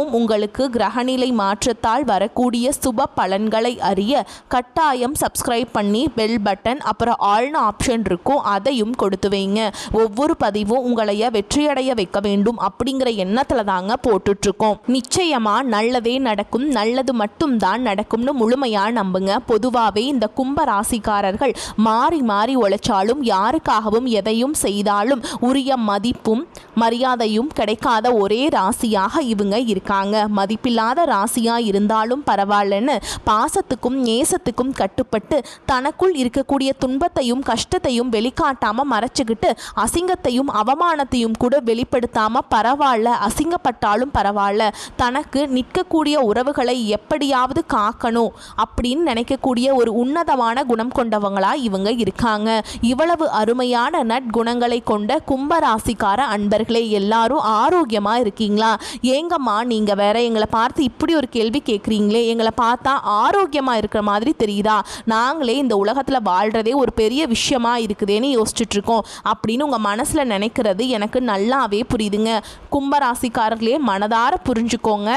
உங்களுக்கு கிரகநிலை மாற்றத்தால் வரக்கூடிய சுப பலன்களை அறிய கட்டாயம் சப்ஸ்கிரைப் பண்ணி பெல் பட்டன் அப்புறம் ஆள்னு ஆப்ஷன் இருக்கும் அதையும் கொடுத்து வைங்க. ஒவ்வொரு பதிவும் உங்களைய வெற்றியடைய வைக்க வேண்டும் அப்படிங்கிற எண்ணத்தில் தாங்க போட்டுட்ருக்கோம். நிச்சயமாக நல்லதே நடக்கும் நல்லது மட்டும்தான் நடக்கும்னு முழுமையாக நம்புங்க. பொதுவாகவே இந்த கும்ப ராசிக்காரர்கள் மாறி மாறி உழைச்சாலும் யாருக்காகவும் எதையும் செய்தாலும் உரிய மதிப்பும் மரியாதையும் கிடைக்காத ஒரே ராசியாக இவங்க இருக்காங்க. மதிப்பில்லாத ராசியா இருந்தாலும் பரவாயில்லன்னு பாசத்துக்கும் நேசத்துக்கும் கட்டுப்பட்டு தனக்குள் இருக்கக்கூடிய துன்பத்தையும் கஷ்டத்தையும் வெளிக்காட்டாம மறைச்சுக்கிட்டு அசிங்கத்தையும் அவமானத்தையும் கூட வெளிப்படுத்தாம பரவாயில்ல அசிங்கப்பட்டாலும் பரவாயில்ல. தனக்கு நிற்கக்கூடிய உறவுகளை எப்படியாவது காக்கணும் அப்படின்னு நினைக்கக்கூடிய ஒரு உன்னதமான குணம் கொண்டவங்களா இவங்க இருக்காங்க. இவ்வளவு அருமையான நற்குணங்களை கொண்ட கும்பராசிக்கார அன்பர்களே எல்லாரும் ஆரோக்கியமா இருக்கீங்களா? ஏங்கம்மா நீ நீங்கள் வேற எங்களை பார்த்து இப்படி ஒரு கேள்வி கேட்குறீங்களே எங்களை பார்த்தா ஆரோக்கியமாக இருக்கிற மாதிரி தெரியுதா? நாங்களே இந்த உலகத்தில் வாழ்கிறதே ஒரு பெரிய விஷயமா இருக்குதேன்னு யோசிச்சுட்ருக்கோம். அப்படின்னு உங்கள் மனசில் நினைக்கிறது எனக்கு நல்லாவே புரியுதுங்க. கும்பராசிக்காரர்களே மனதார புரிஞ்சுக்கோங்க.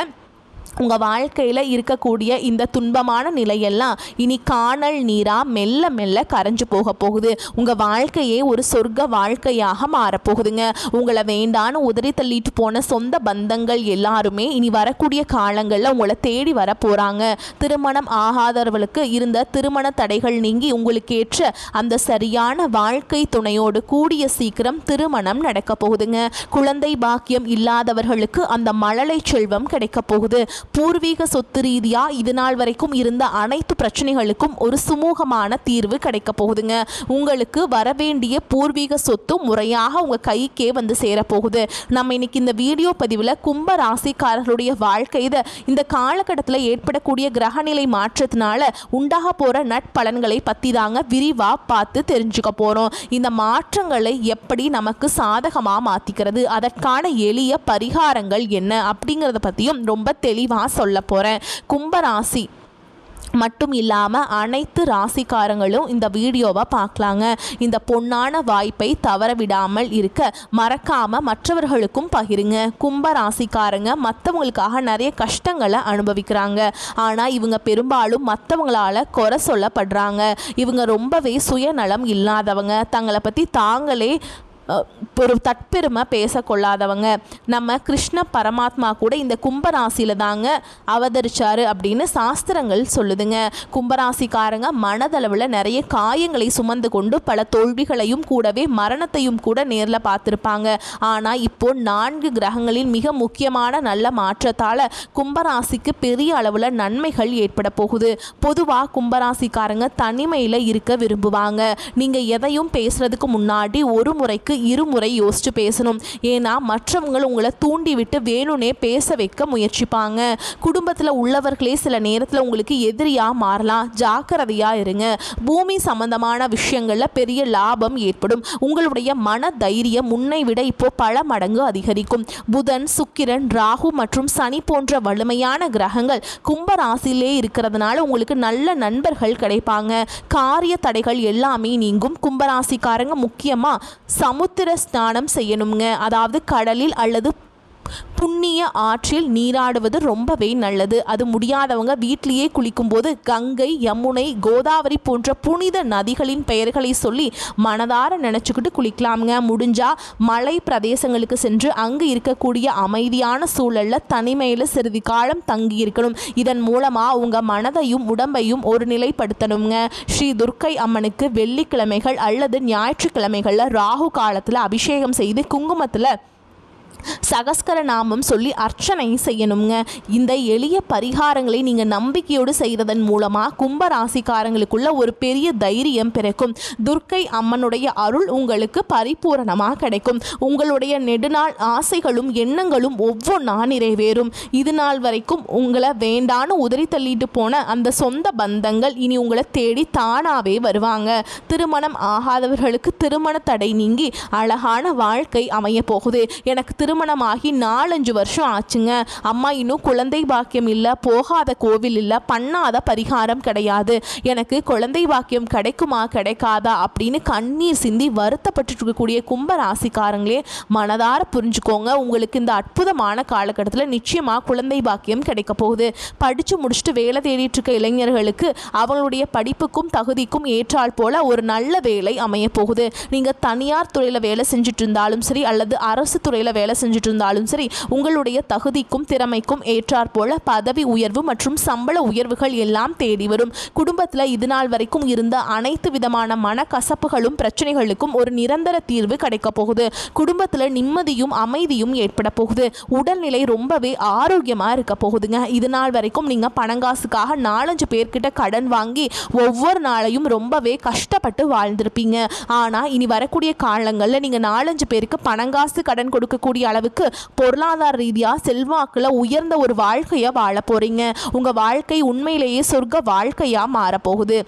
உங்கள் வாழ்க்கையில் இருக்கக்கூடிய இந்த துன்பமான நிலையெல்லாம் இனி காணல் நீராக மெல்ல மெல்ல கரைஞ்சு போக போகுது. உங்கள் வாழ்க்கையே ஒரு சொர்க்க வாழ்க்கையாக மாறப்போகுதுங்க உங்களை வேண்டான்னு உதறி தள்ளிட்டு போன சொந்த பந்தங்கள் எல்லாருமே இனி வரக்கூடிய காலங்களில் உங்களை தேடி வர போகிறாங்க திருமணம் ஆகாதவர்களுக்கு இருந்த திருமண தடைகள் நீங்கி உங்களுக்கு ஏற்ற அந்த சரியான வாழ்க்கை துணையோடு கூடிய சீக்கிரம் திருமணம் நடக்க போகுதுங்க. குழந்தை பாக்கியம் இல்லாதவர்களுக்கு அந்த மழலை செல்வம் கிடைக்க போகுது. பூர்வீக சொத்து ரீதியா இது நாள் வரைக்கும் இருந்த அனைத்து பிரச்சனைகளுக்கும் ஒரு சுமூகமான தீர்வு கிடைக்க போகுதுங்க. உங்களுக்கு வரவேண்டிய பூர்வீக சொத்து முறையாக உங்க கைக்கே வந்து சேரப்போகுது. நம்ம இன்னைக்கு இந்த வீடியோ பதிவில் கும்ப ராசிக்காரர்களுடைய வாழ்க்கையில இந்த காலகட்டத்தில் ஏற்படக்கூடிய கிரகநிலை மாற்றத்தினால உண்டாக போற நட்பலன்களை பத்தி தாங்க விரிவா பார்த்து தெரிஞ்சுக்க போறோம். இந்த மாற்றங்களை எப்படி நமக்கு சாதகமா மாத்திக்கிறது? அதற்கான எளிய பரிகாரங்கள் என்ன? அப்படிங்கிறத பத்தியும் ரொம்ப தெளிவாக சொல்ல போகிறேன் கும்பராசி மட்டும் இல்லாமல் அனைத்து ராசிக்காரங்களும் இந்த வீடியோவை பார்க்கலாங்க. இந்த பொன்னான வாய்ப்பை தவற விடாமல் இருக்க மறக்காமல் மற்றவர்களுக்கும் பகிருங்க. கும்ப ராசிக்காரங்க மற்றவங்களுக்காக நிறைய கஷ்டங்களை அனுபவிக்கிறாங்க. ஆனால் இவங்க பெரும்பாலும் மற்றவங்களால குறை சொல்லப்படுறாங்க. இவங்க ரொம்பவே சுயநலம் இல்லாதவங்க. தங்களை பற்றி தாங்களே ஒரு தற்பெருமை பேசக்கொள்ளாதவங்க. நம்ம கிருஷ்ண பரமாத்மா கூட இந்த கும்பராசியில தாங்க அவதரிச்சாரு அப்படின்னு சாஸ்திரங்கள் சொல்லுதுங்க. கும்பராசிக்காரங்க மனதளவில் நிறைய காயங்களை சுமந்து கொண்டு பல தோல்விகளையும் கூடவே மரணத்தையும் கூட நேரில் பார்த்துருப்பாங்க. ஆனால் இப்போ நான்கு கிரகங்களின் மிக முக்கியமான நல்ல மாற்றத்தால் கும்பராசிக்கு பெரிய அளவில் நன்மைகள் ஏற்பட போகுது. பொதுவாக கும்பராசிக்காரங்க தனிமையில் இருக்க விரும்புவாங்க. நீங்கள் எதையும் பேசுறதுக்கு முன்னாடி ஒரு முறைக்கு இருமுறை யோசிச்சு பேசணும். ஏன்னா மற்றவங்க உங்களை தூண்டிவிட்டு வேணும்னே பேச வைக்க முயற்சிப்பாங்க. குடும்பத்தில் உள்ளவர்களே சில நேரத்தில் உங்களுக்கு எதிரியாக மாறலாம். ஜாக்கிரதையாக இருங்க. பூமி சம்பந்தமான விஷயங்களில் பெரிய லாபம் ஏற்படும். உங்களுடைய மன தைரியம் முன்னை விட இப்போ பல மடங்கு அதிகரிக்கும். புதன் சுக்கிரன் ராகு மற்றும் சனி போன்ற வலிமையான கிரகங்கள் கும்ப ராசியிலே இருக்கிறதுனால உங்களுக்கு நல்ல நண்பர்கள் கிடைப்பாங்க. காரிய தடைகள் எல்லாமே நீங்கும். கும்பராசிக்காரங்க முக்கியமாக சமுத்திர ஸ்நானம் செய்யணுங்க அதாவது கடலில் அல்லது புண்ணிய ஆற்றில் நீராடுவது ரொம்பவே நல்லது. அது முடியாதவங்க வீட்டிலேயே குளிக்கும்போது கங்கை யமுனை கோதாவரி போன்ற புனித நதிகளின் பெயர்களை சொல்லி மனதார நினச்சிக்கிட்டு குளிக்கலாமுங்க. முடிஞ்சால் மலை பிரதேசங்களுக்கு சென்று அங்கு இருக்கக்கூடிய அமைதியான சூழலில் தனிமையில் சிறிது காலம் தங்கி இருக்கணும். இதன் மூலமாக உங்கள் மனதையும் உடம்பையும் ஒரு நிலைப்படுத்தணுங்க ஸ்ரீ துர்க்கை அம்மனுக்கு வெள்ளிக்கிழமைகள் அல்லது ஞாயிற்றுக்கிழமைகளில் ராகு காலத்தில் அபிஷேகம் செய்து குங்குமத்தில் சகஸ்கர நாமம் சொல்லி அர்ச்சனை செய்யணுங்க இந்த எளிய பரிகாரங்களை நீங்கள் நம்பிக்கையோடு செய்கிறதன் மூலமாக கும்ப ராசிக்காரங்களுக்குள்ள ஒரு பெரிய தைரியம் பிறக்கும். துர்க்கை அம்மனுடைய அருள் உங்களுக்கு பரிபூரணமாக கிடைக்கும். உங்களுடைய நெடுநாள் ஆசைகளும் எண்ணங்களும் ஒவ்வொன்றா நிறைவேறும். இது நாள் வரைக்கும் உங்களை வேண்டான்னு உதறி தள்ளிட்டு போன அந்த சொந்த பந்தங்கள் இனி உங்களை தேடி தானாகவே வருவாங்க. திருமணம் ஆகாதவர்களுக்கு திருமண தடை நீங்கி அழகான வாழ்க்கை அமைய போகுது எனக்கு திருமணமாகி நாலஞ்சு வருஷம் ஆச்சுங்க. அம்மா இன்னும் குழந்தை பாக்கியம் இல்லை போகாத கோவில் இல்லை பண்ணாத பரிகாரம் கிடையாது. எனக்கு குழந்தை பாக்கியம் கிடைக்குமா கிடைக்காதா அப்படின்னு கண்ணீர் சிந்தி வருத்தப்பட்டு இருக்கக்கூடிய கும்ப ராசிக்காரங்களே மனதார புரிஞ்சுக்கோங்க. உங்களுக்கு இந்த அற்புதமான காலகட்டத்தில் நிச்சயமாக குழந்தை பாக்கியம் கிடைக்க போகுது. படித்து முடிச்சுட்டு வேலை தேடிட்டு இருக்க இளைஞர்களுக்கு அவங்களுடைய படிப்புக்கும் தகுதிக்கும் ஏற்றால் போல ஒரு நல்ல வேலை அமைய போகுது. நீங்கள் தனியார் துறையில் வேலை செஞ்சுட்டு இருந்தாலும் சரி அல்லது அரசு துறையில் வேலை செஞ்சுட்டு இருந்தாலும் சரி உங்களுடைய தகுதிக்கும் திறமைக்கும் ஏற்றாற்போல பதவி உயர்வு மற்றும் சம்பள உயர்வுகள் எல்லாம் தேடி வரும். குடும்பத்தில் இது நாள் வரைக்கும் இருந்த அனைத்து விதமான மனக்கசப்புகளும் பிரச்சனைகளுக்கும் ஒரு நிரந்தர தீர்வு கிடைக்க போகுது. குடும்பத்தில் நிம்மதியும் அமைதியும் ஏற்பட போகுது. உடல்நிலை ரொம்பவே ஆரோக்கியமாக இருக்க போகுதுங்க. இது நாள் வரைக்கும் நீங்கள் பணங்காசுக்காக நாலஞ்சு பேர்கிட்ட கடன் வாங்கி ஒவ்வொரு நாளையும் ரொம்பவே கஷ்டப்பட்டு வாழ்ந்திருப்பீங்க. ஆனால் இனி வரக்கூடிய காலங்களில் நீங்கள் நாலஞ்சு பேருக்கு பணங்காசு கடன் கொடுக்கக்கூடிய அளவுக்கு பொருளாதார ரீதியாக செல்வாக்கில் உயர்ந்த ஒரு வாழ்க்கையை வாழ போகிறீங்க உங்கள் வாழ்க்கை உண்மையிலேயே சொர்க்க வாழ்க்கையாக மாறப்போகுது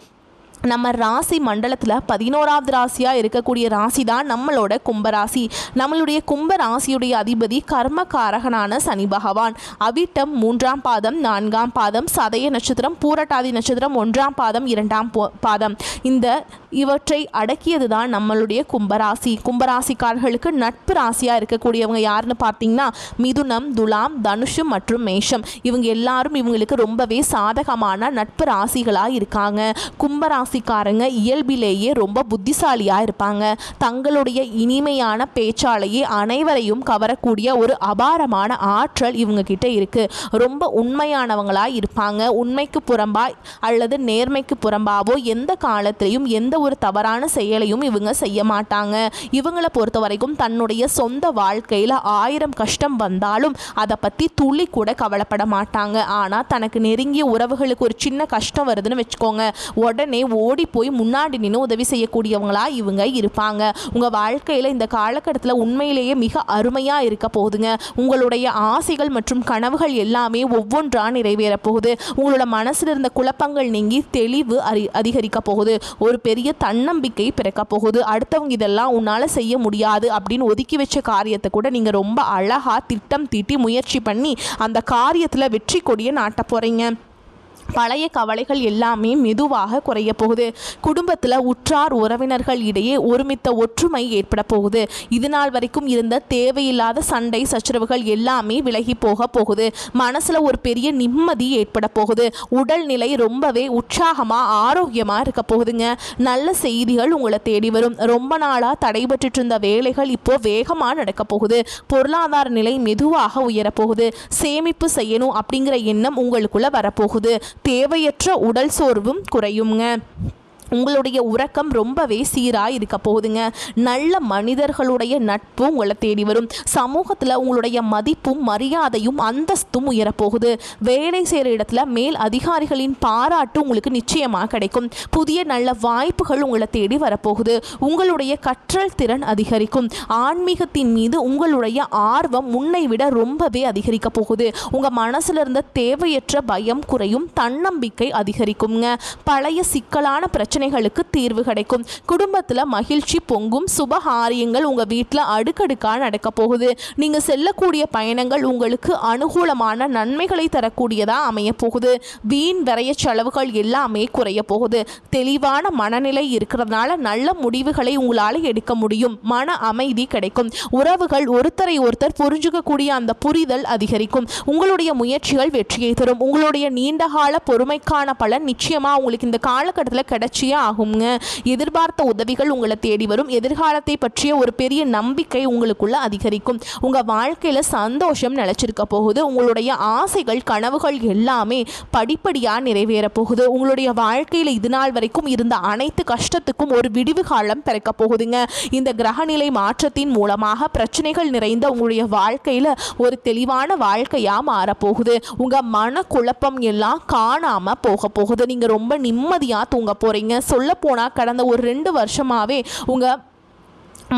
நம்ம ராசி மண்டலத்தில் பதினோராவது ராசியாக இருக்கக்கூடிய ராசி தான் நம்மளோட கும்பராசி. நம்மளுடைய கும்ப ராசியுடைய அதிபதி கர்மகாரகனான சனி பகவான். அவிட்டம் மூன்றாம் பாதம் நான்காம் பாதம் சதய நட்சத்திரம் பூரட்டாதி நட்சத்திரம் ஒன்றாம் பாதம் இரண்டாம் போ- பாதம். இந்த இவற்றை அடக்கியது தான் நம்மளுடைய கும்பராசி. கும்பராசிக்காரர்களுக்கு நட்பு ராசியாக இருக்கக்கூடியவங்க யாருன்னு பார்த்தீங்கன்னா மிதுனம் துலாம் தனுஷு மற்றும் மேஷம். இவங்க எல்லாரும் இவங்களுக்கு ரொம்பவே சாதகமான நட்பு ராசிகளாக இருக்காங்க கும்பராசி ராசிக்காரங்க இயல்பிலேயே ரொம்ப புத்திசாலியாக இருப்பாங்க. தங்களுடைய இனிமையான பேச்சாலேயே அனைவரையும் கவரக்கூடிய ஒரு அபாரமான ஆற்றல் இவங்க கிட்ட இருக்கு. ரொம்ப உண்மையானவங்களாக இருப்பாங்க. உண்மைக்கு புறம்பா அல்லது நேர்மைக்கு புறம்பாவோ எந்த காலத்திலையும் எந்த ஒரு தவறான செயலையும் இவங்க செய்ய மாட்டாங்க. இவங்களை பொறுத்த வரைக்கும் தன்னுடைய சொந்த வாழ்க்கையில் ஆயிரம் கஷ்டம் வந்தாலும் அதை பற்றி துளி கூட கவலைப்பட மாட்டாங்க. ஆனால் தனக்கு நெருங்கிய உறவுகளுக்கு ஒரு சின்ன கஷ்டம் வருதுன்னு வச்சுக்கோங்க. உடனே ஓடி போய் முன்னாடி நின்று உதவி செய்யக்கூடியவங்களா இவங்க இருப்பாங்க. உங்கள் வாழ்க்கையில் இந்த காலகட்டத்தில் உண்மையிலேயே மிக அருமையாக இருக்க போகுதுங்க. உங்களுடைய ஆசைகள் மற்றும் கனவுகள் எல்லாமே ஒவ்வொன்றா நிறைவேற போகுது. உங்களோட மனசில் இருந்த குழப்பங்கள் நீங்கி தெளிவு அறி அதிகரிக்க போகுது. ஒரு பெரிய தன்னம்பிக்கை பிறக்க போகுது. அடுத்தவங்க இதெல்லாம் உன்னால் செய்ய முடியாது அப்படின்னு ஒதுக்கி வச்ச காரியத்தை கூட நீங்கள் ரொம்ப அழகாக திட்டம் தீட்டி முயற்சி பண்ணி அந்த காரியத்தில் வெற்றி கொடியை நாட்ட போகிறீங்க பழைய கவலைகள் எல்லாமே மெதுவாக குறைய போகுது. குடும்பத்தில் உற்றார் உறவினர்கள் இடையே ஒருமித்த ஒற்றுமை ஏற்பட போகுது. இது நாள் வரைக்கும் இருந்த தேவையில்லாத சண்டை சச்சரவுகள் எல்லாமே விலகி போக போகுது. மனசில் ஒரு பெரிய நிம்மதி ஏற்பட போகுது. உடல்நிலை ரொம்பவே உற்சாகமாக ஆரோக்கியமாக இருக்க போகுதுங்க. நல்ல செய்திகள் உங்களை தேடி வரும். ரொம்ப நாளாக தடைபட்டு இருந்த வேலைகள் இப்போ வேகமாக நடக்க போகுது. பொருளாதார நிலை மெதுவாக உயரப்போகுது சேமிப்பு செய்யணும் அப்படிங்கிற எண்ணம் உங்களுக்குள்ள வரப்போகுது தேவையற்ற உடல் சோர்வும் குறையுங்க. உங்களுடைய உறக்கம் ரொம்பவே சீராக இருக்க போகுதுங்க. நல்ல மனிதர்களுடைய நட்பு உங்களை தேடி வரும். சமூகத்தில் உங்களுடைய மதிப்பும் மரியாதையும் அந்தஸ்தும் உயரப்போகுது. வேலை செய்கிற இடத்துல மேல் அதிகாரிகளின் பாராட்டு உங்களுக்கு நிச்சயமாக கிடைக்கும். புதிய நல்ல வாய்ப்புகள் உங்களை தேடி வரப்போகுது. உங்களுடைய கற்றல் திறன் அதிகரிக்கும். ஆன்மீகத்தின் மீது உங்களுடைய ஆர்வம் முன்னை விட ரொம்பவே அதிகரிக்க போகுது. உங்கள் மனசில் இருந்த தேவையற்ற பயம் குறையும். தன்னம்பிக்கை அதிகரிக்குங்க. பழைய சிக்கலான பிரச்சனை பிரச்சனைகளுக்கு தீர்வு கிடைக்கும். குடும்பத்தில் மகிழ்ச்சி பொங்கும். சுபகாரியங்கள் உங்கள் வீட்டில் அடுக்கடுக்காக நடக்க போகுது. நீங்கள் செல்லக்கூடிய பயணங்கள் உங்களுக்கு அனுகூலமான நன்மைகளை தரக்கூடியதாக அமைய போகுது. வீண் விரைய செலவுகள் எல்லாமே குறைய போகுது. தெளிவான மனநிலை இருக்கிறதுனால நல்ல முடிவுகளை உங்களால் எடுக்க முடியும். மன அமைதி கிடைக்கும். உறவுகள் ஒருத்தரை ஒருத்தர் புரிஞ்சுக்கக்கூடிய அந்த புரிதல் அதிகரிக்கும். உங்களுடைய முயற்சிகள் வெற்றியை தரும். உங்களுடைய நீண்டகால பொறுமைக்கான பலன் நிச்சயமாக உங்களுக்கு இந்த காலகட்டத்தில் கிடைச்சியே ஆகுங்க எதிர்பார்த்த உதவிகள் உங்களை தேடி வரும். எதிர்காலத்தை பற்றிய ஒரு பெரிய நம்பிக்கை உங்களுக்குள்ள அதிகரிக்கும். உங்கள் வாழ்க்கையில் சந்தோஷம் நிலச்சிருக்க போகுது. உங்களுடைய ஆசைகள் கனவுகள் எல்லாமே படிப்படியாக நிறைவேற போகுது. உங்களுடைய வாழ்க்கையில் இது நாள் வரைக்கும் இருந்த அனைத்து கஷ்டத்துக்கும் ஒரு விடிவு காலம் பிறக்க போகுதுங்க. இந்த கிரகநிலை மாற்றத்தின் மூலமாக பிரச்சனைகள் நிறைந்த உங்களுடைய வாழ்க்கையில் ஒரு தெளிவான வாழ்க்கையாக மாறப்போகுது உங்கள் மன குழப்பம் எல்லாம் காணாமல் போக போகுது. நீங்கள் ரொம்ப நிம்மதியாக தூங்க போகிறீங்க சொல்லப்போனால் கடந்த ஒரு ரெண்டு வருஷமாகவே உங்கள்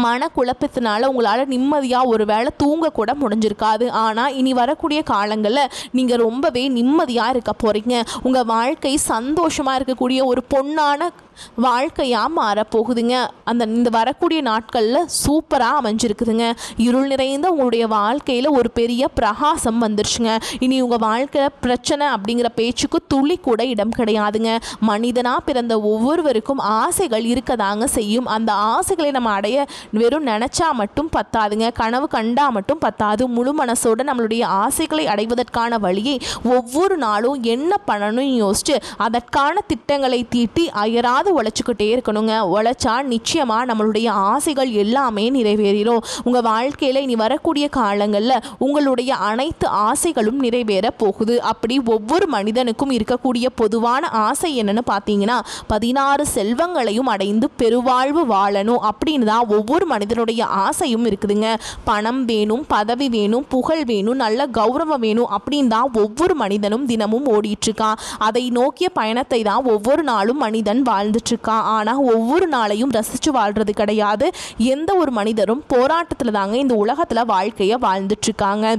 மனக்குழப்பத்தினால உங்களால் நிம்மதியாக ஒரு வேளை தூங்கக்கூட முடிஞ்சிருக்காது. ஆனால் இனி வரக்கூடிய காலங்களில் நீங்கள் ரொம்பவே நிம்மதியாக இருக்க போகிறீங்க உங்கள் வாழ்க்கை சந்தோஷமாக இருக்கக்கூடிய ஒரு பொன்னான வாழ்க்கையாக மாறப்போகுதுங்க. அந்த இந்த வரக்கூடிய நாட்களில் சூப்பராக அமைஞ்சிருக்குதுங்க. இருள் நிறைந்த உங்களுடைய வாழ்க்கையில் ஒரு பெரிய பிரகாசம் வந்துருச்சுங்க. இனி உங்கள் வாழ்க்கையில் பிரச்சனை அப்படிங்கிற பேச்சுக்கு துளி கூட இடம் கிடையாதுங்க. மனிதனாக பிறந்த ஒவ்வொருவருக்கும் ஆசைகள் இருக்கதாங்க செய்யும். அந்த ஆசைகளை நம்ம அடைய வெறும் நினச்சா மட்டும் பத்தாதுங்க. கனவு கண்டா மட்டும் பத்தாது. முழு மனசோட நம்மளுடைய ஆசைகளை அடைவதற்கான வழியை ஒவ்வொரு நாளும் என்ன பண்ணணும்னு யோசிச்சு அதற்கான திட்டங்களை தீட்டி அயராது உழைச்சிக்கிட்டே இருக்கணுங்க. உழைச்சா நிச்சயமாக நம்மளுடைய ஆசைகள் எல்லாமே நிறைவேறிடும் உங்கள் வாழ்க்கையில் இனி வரக்கூடிய காலங்களில் உங்களுடைய அனைத்து ஆசைகளும் நிறைவேற போகுது. அப்படி ஒவ்வொரு மனிதனுக்கும் இருக்கக்கூடிய பொதுவான ஆசை என்னன்னு பார்த்தீங்கன்னா பதினாறு செல்வங்களையும் அடைந்து பெருவாழ்வு வாழணும் அப்படின்னு தான் ஒவ்வொரு மனிதனுடைய ஆசையும் இருக்குதுங்க. பணம் வேணும் பதவி வேணும் புகழ் வேணும் நல்ல கௌரவம் வேணும் அப்படின்னு தான் ஒவ்வொரு மனிதனும் தினமும் ஓடிட்டு இருக்கான். அதை நோக்கிய பயணத்தை தான் ஒவ்வொரு நாளும் மனிதன் வாழ்ந்து இருக்கான் ஆனால் ஒவ்வொரு நாளையும் ரசித்து வாழ்றது கிடையாது. எந்த ஒரு மனிதரும் போராட்டத்தில் தாங்க இந்த உலகத்தில் வாழ்க்கையை வாழ்ந்துட்டு இருக்காங்க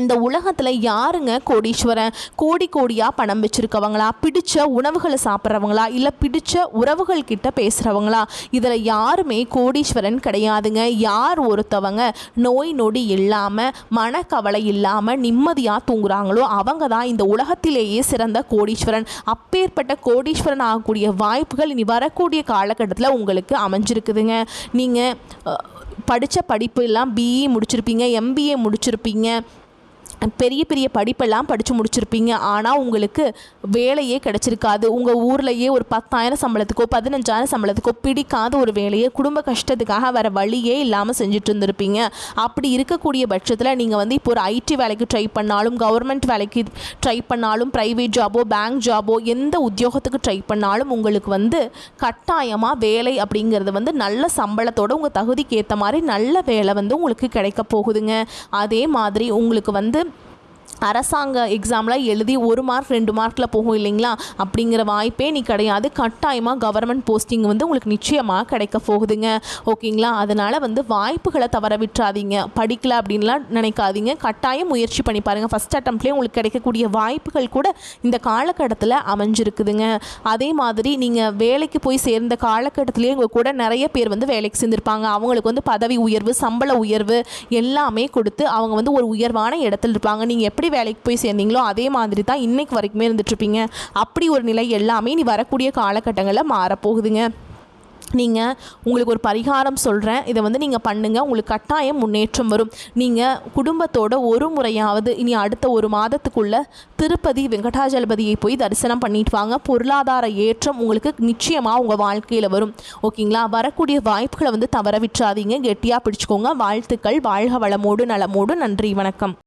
இந்த உலகத்தில் யாருங்க கோடீஸ்வரன்? கோடி கோடியாக பணம் வச்சுருக்கவங்களா? பிடிச்ச உணவுகளை சாப்பிட்றவங்களா? இல்லை பிடிச்ச உறவுகள் கிட்ட பேசுகிறவங்களா இதில் யாருமே கோடீஸ்வரன் கிடையாதுங்க. யார் ஒருத்தவங்க? நோய் நொடி இல்லாமல் மனக்கவலை இல்லாமல் நிம்மதியாக தூங்குறாங்களோ அவங்க தான் இந்த உலகத்திலேயே சிறந்த கோடீஸ்வரன். அப்பேற்பட்ட கோடீஸ்வரன் ஆகக்கூடிய வாய்ப்புகள் இனி வரக்கூடிய காலகட்டத்தில் உங்களுக்கு அமைஞ்சிருக்குதுங்க. நீங்கள் படித்த படிப்பு எல்லாம் பிஇ முடிச்சிருப்பீங்க எம்பிஏ முடிச்சிருப்பீங்க. பெரிய பெரிய படிப்பெல்லாம் படித்து முடிச்சிருப்பீங்க. ஆனால் உங்களுக்கு வேலையே கிடச்சிருக்காது. உங்கள் ஊர்லேயே ஒரு பத்தாயிரம் சம்பளத்துக்கோ பதினஞ்சாயிரம் சம்பளத்துக்கோ பிடிக்காத ஒரு வேலையை குடும்ப கஷ்டத்துக்காக வேறு வழியே இல்லாமல் செஞ்சுட்டு இருந்திருப்பீங்க. அப்படி இருக்கக்கூடிய பட்சத்தில் நீங்கள் வந்து இப்போ ஒரு ஐடி வேலைக்கு ட்ரை பண்ணாலும் கவர்மெண்ட் வேலைக்கு ட்ரை பண்ணாலும் ப்ரைவேட் ஜாபோ பேங்க் ஜாபோ எந்த உத்தியோகத்துக்கு ட்ரை பண்ணாலும் உங்களுக்கு வந்து கட்டாயமாக வேலை அப்படிங்கிறது வந்து நல்ல சம்பளத்தோட உங்கள் தகுதிக்கு ஏற்ற மாதிரி நல்ல வேலை வந்து உங்களுக்கு கிடைக்க போகுதுங்க. அதே மாதிரி உங்களுக்கு வந்து அரசாங்க எக்ஸாமில் எழுதி ஒரு மார்க் ரெண்டு மார்க்கில் போகும் இல்லைங்களா? அப்படிங்கிற வாய்ப்பே நீ கிடையாது. கட்டாயமாக கவர்மெண்ட் போஸ்டிங் வந்து உங்களுக்கு நிச்சயமாக கிடைக்க போகுதுங்க. ஓகேங்களா? அதனால் வந்து வாய்ப்புகளை தவற விட்டுறாதீங்க. படிக்கல அப்படின்லாம் நினைக்காதீங்க. கட்டாயம் முயற்சி பண்ணி பாருங்கள் ஃபஸ்ட் அட்டம்ப்ட்லேயே உங்களுக்கு கிடைக்கக்கூடிய வாய்ப்புகள் கூட இந்த காலகட்டத்தில் அமைஞ்சிருக்குதுங்க. அதே மாதிரி நீங்கள் வேலைக்கு போய் சேர்ந்த காலகட்டத்திலேயே உங்கள் கூட நிறைய பேர் வந்து வேலைக்கு சேர்ந்துருப்பாங்க. அவங்களுக்கு வந்து பதவி உயர்வு சம்பள உயர்வு எல்லாமே கொடுத்து அவங்க வந்து ஒரு உயர்வான இடத்துல இருப்பாங்க. நீங்கள் எப்படி வேலைக்கு போய் சேர்ந்தீங்களோ அதே மாதிரி தான் இன்னைக்கு வரைக்குமே இருந்துட்டுருப்பீங்க. அப்படி ஒரு நிலை எல்லாமே நீ வரக்கூடிய காலகட்டங்களில் மாறப்போகுதுங்க. நீங்கள் உங்களுக்கு ஒரு பரிகாரம் சொல்கிறேன் இதை வந்து நீங்கள் பண்ணுங்கள் உங்களுக்கு கட்டாயம் முன்னேற்றம் வரும். நீங்கள் குடும்பத்தோட ஒரு முறையாவது இனி அடுத்த ஒரு மாதத்துக்குள்ளே திருப்பதி வெங்கடாஜலபதியை போய் தரிசனம் பண்ணிட்டு வாங்க. பொருளாதார ஏற்றம் உங்களுக்கு நிச்சயமாக உங்கள் வாழ்க்கையில் வரும். ஓகேங்களா? வரக்கூடிய வாய்ப்புகளை வந்து தவற விட்டுறாதீங்க. கெட்டியாக பிடிச்சிக்கோங்க. வாழ்த்துக்கள். வாழ்க வளமோடு நலமோடு. நன்றி. வணக்கம்.